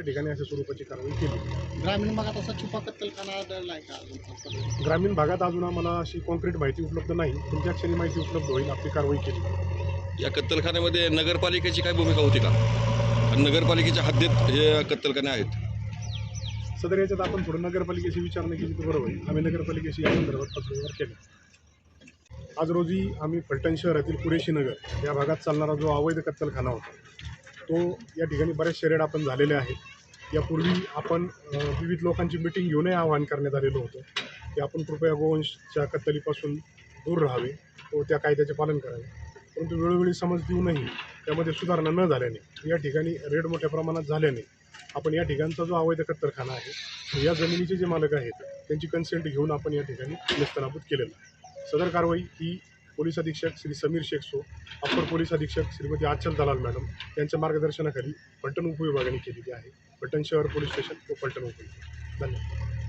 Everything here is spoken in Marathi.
त्या ठिकाणी अशा स्वरूपाची कारवाई केली. ग्रामीण भागात असा छुपा कत्तलखाना आढळला आहे का? अजून ग्रामीण भागात अजून आम्हाला अशी कॉन्क्रीट माहिती उपलब्ध नाही. ज्या क्षणी माहिती उपलब्ध होईल आपली कारवाई केली. या कत्तलखान्यामध्ये नगरपालिकेची काय भूमिका होती का? आणि नगरपालिकेच्या हद्दीत हे कत्तलखाने आहेत. सदर याच्यात आपण थोडं नगरपालिकेशी विचारणा केली तर बरोबर होईल. आम्ही नगरपालिकेशी या संदर्भात पत्रव्यवहार केला. आज रोजी आम्ही फलटण शहरातील कुरेशी नगर या भागात चालणारा जो अवैध कत्तलखाना होता तो या ठिकाणी बरेचसे रेड आपण झालेले आहेत. यापूर्वी आपण विविध लोकांची मिटिंग घेऊनही आवाहन करण्यात आलेलं होतं की आपण कृपया गोवंशच्या कत्तलीपासून दूर राहावे व त्या कायद्याचे पालन करावे. परंतु वेळोवेळी समज देऊनही त्यामध्ये सुधारणा न झाल्याने या ठिकाणी रेड मोठ्या प्रमाणात झाल्याने आपण या ठिकाणचा जो अवैध कत्तरखाना आहे या जमिनीचे जे मालक आहेत त्यांची कन्सेंट घेऊन आपण या ठिकाणी निस्तनाबूत केलेलं आहे. सदर कारवाई ही पोलीस अधीक्षक श्री समीर शेखसो अप्पर पोलीस अधीक्षक श्रीमती आचल दलाल मॅडम यांच्या मार्गदर्शनाखाली पलटण उपविभागाने केलेली आहे. पलटण शहर पोलीस स्टेशन व पलटण उपविभाग. धन्यवाद.